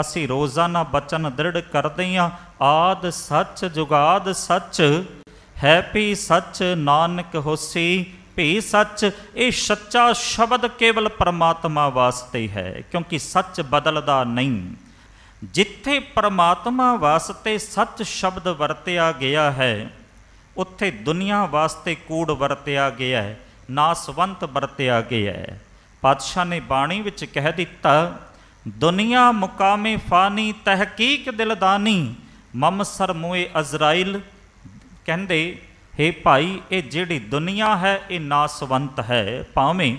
ਅਸੀਂ ਰੋਜ਼ਾਨਾ ਬਚਨ ਦ੍ਰਿੜ ਕਰਦੇ ਹਾਂ। ਆਦ ਸੱਚ ਜੁਗਾਦ ਸੱਚ ਹੈਪੀ ਸੱਚ ਨਾਨਕ ਹੋਸੀ, ਭੀ ਸੱਚ, ਇਹ ਸੱਚਾ ਸ਼ਬਦ ਕੇਵਲ ਪਰਮਾਤਮਾ ਵਾਸਤੇ ਹੈ, ਕਿਉਂਕਿ ਸੱਚ ਬਦਲਦਾ ਨਹੀਂ। ਜਿੱਥੇ ਪਰਮਾਤਮਾ ਵਾਸਤੇ ਸੱਚ ਸ਼ਬਦ ਵਰਤਿਆ ਗਿਆ ਹੈ, ਉੱਥੇ ਦੁਨੀਆ ਵਾਸਤੇ ਕੂੜ ਵਰਤਿਆ ਗਿਆ ਹੈ, ਨਾਸਵੰਤ ਵਰਤਿਆ ਗਿਆ ਹੈ। ਪਾਤਸ਼ਾਹ ਨੇ ਬਾਣੀ ਵਿੱਚ ਕਹਿ ਦਿੱਤਾ ਦੁਨੀਆ ਮੁਕਾਮੇ ਫਾਨੀ ਤਹਿਕੀਕ ਦਿਲਦਾਨੀ, ਮਮ ਸਰ ਅਜ਼ਰਾਈਲ ਕਹਿੰਦੇ हे ਭਾਈ, ਇਹ ਜਿਹੜੀ ਦੁਨੀਆ ਹੈ, ਇਹ ਨਾਸਵੰਤ ਹੈ। ਭਾਵੇਂ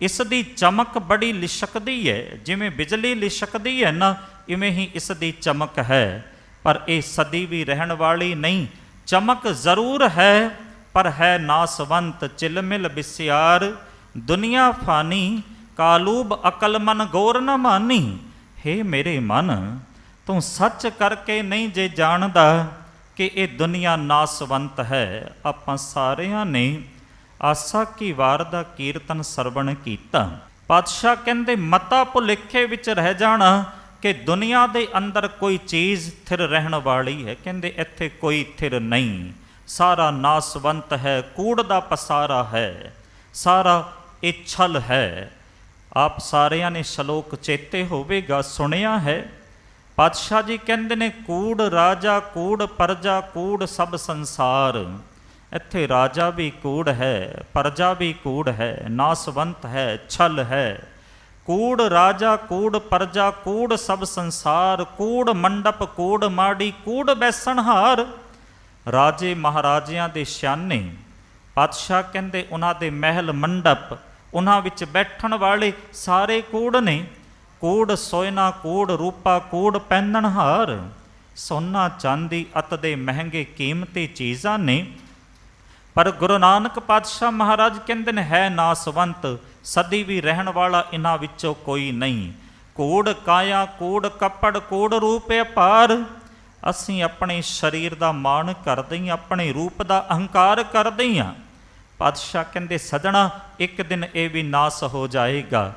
ਇਸ ਦੀ ਚਮਕ ਬੜੀ ਲਿਸ਼ਕਦੀ ਹੈ ਜਿਵੇਂ ਬਿਜਲੀ ਲਿਸ਼ਕਦੀ ਹੈ ਨਾ, ਇਵੇਂ ਹੀ ਇਸ ਦੀ ਚਮਕ ਹੈ। ਪਰ ਇਹ ਸਦੀ ਵੀ ਰਹਿਣ ਵਾਲੀ ਨਹੀਂ, ਚਮਕ ਜ਼ਰੂਰ ਹੈ, ਪਰ ਹੈ ਨਾਸਵੰਤ, ਚਿਲਮਿਲ ਬਿਸਿਆਰ। ਦੁਨੀਆ ਫਾਨੀ ਕਾਲੂਬ ਅਕਲ ਮਨ ਗੌਰ ਨ ਮਾਨੀ। हे ਮੇਰੇ ਮਨ, ਤੂੰ ਸੱਚ ਕਰਕੇ ਨਹੀਂ ਜੇ ਜਾਣਦਾ ਕਿ ਇਹ ਦੁਨੀਆ ਨਾਸਵੰਤ ਹੈ, ਆਪਾਂ ਸਾਰਿਆਂ ਨੇ ਆਸਾ ਕੀ ਵਾਰ ਦਾ ਕੀਰਤਨ ਸਰਵਣ ਕੀਤਾ। ਪਾਤਸ਼ਾਹ ਕਹਿੰਦੇ, ਮਤਾ ਭੁਲੇਖੇ ਵਿੱਚ ਰਹਿ ਜਾਣਾ ਕਿ ਦੁਨੀਆ ਦੇ ਅੰਦਰ ਕੋਈ ਚੀਜ਼ ਥਿਰ ਰਹਿਣ ਵਾਲੀ ਹੈ। ਕਹਿੰਦੇ, ਇੱਥੇ ਕੋਈ ਥਿਰ ਨਹੀਂ। ਸਾਰਾ ਨਾਸਵੰਤ ਹੈ, ਕੂੜ ਦਾ ਪਸਾਰਾ ਹੈ। ਸਾਰਾ ਇਹ ਛਲ ਹੈ। ਆਪ ਸਾਰਿਆਂ ਨੇ ਸ਼ਲੋਕ ਚੇਤੇ ਹੋਵੇਗਾ, ਸੁਣਿਆ ਹੈ। ਪਾਤਸ਼ਾਹ ਜੀ ਕਹਿੰਦੇ ਨੇ, ਕੂੜ ਰਾਜਾ, ਕੂੜ ਪਰਜਾ, ਕੂੜ ਸਭ ਸੰਸਾਰ। ਇੱਥੇ ਰਾਜਾ ਵੀ ਕੂੜ ਹੈ, ਪਰਜਾ ਵੀ ਕੂੜ ਹੈ, ਨਾਸਵੰਤ ਹੈ, ਛਲ ਹੈ। ਕੂੜ ਰਾਜਾ, ਕੂੜ ਪਰਜਾ, ਕੂੜ ਸਭ ਸੰਸਾਰ। ਕੂੜ ਮੰਡਪ, ਕੂੜ ਮਾੜੀ, ਕੂੜ ਬੈਸਣਹਾਰ। ਰਾਜੇ ਮਹਾਰਾਜਿਆਂ ਦੇ ਸ਼ਾਨੇ ਪਾਤਸ਼ਾਹ ਕਹਿੰਦੇ, ਉਹਨਾਂ ਦੇ ਮਹਿਲ ਮੰਡਪ। ਉਹਨਾਂ ਵਿੱਚ ਬੈਠਣ ਵਾਲੇ ਸਾਰੇ ਕੂੜ ਨੇ, ਕੂੜ ਸੋਇਨਾ, ਕੂੜ ਰੂਪਾ, ਕੂੜ ਪਹਿਨਣਹਾਰ ਸੋਨਾ ਚਾਂਦੀ ਅਤ ਦੇ ਮਹਿੰਗੇ ਕੀਮਤੀ ਚੀਜ਼ਾਂ ਨੇ। ਪਰ ਗੁਰੂ ਨਾਨਕ ਪਾਤਸ਼ਾਹ ਮਹਾਰਾਜ ਕਹਿੰਦੇ ਨੇ, ਹੈ ਨਾਸਵੰਤ, ਸਦੀ ਵੀ ਰਹਿਣ ਵਾਲਾ ਇਹਨਾਂ ਵਿੱਚੋਂ ਕੋਈ ਨਹੀਂ। ਕੂੜ ਕਾਇਆ, ਕੂੜ ਕੱਪੜ, ਕੂੜ ਰੂਪ ਅਪਾਰ, ਅਸੀਂ ਆਪਣੇ ਸਰੀਰ ਦਾ ਮਾਣ ਕਰਦੇ ਹਾਂ ਆਪਣੇ ਰੂਪ ਦਾ ਅਹੰਕਾਰ ਕਰਦੇ ਹਾਂ ਪਾਤਸ਼ਾਹ ਕਹਿੰਦੇ ਸਜਣਾ ਇੱਕ ਦਿਨ ਇਹ ਵੀ ਨਾਸ ਹੋ ਜਾਏਗਾ।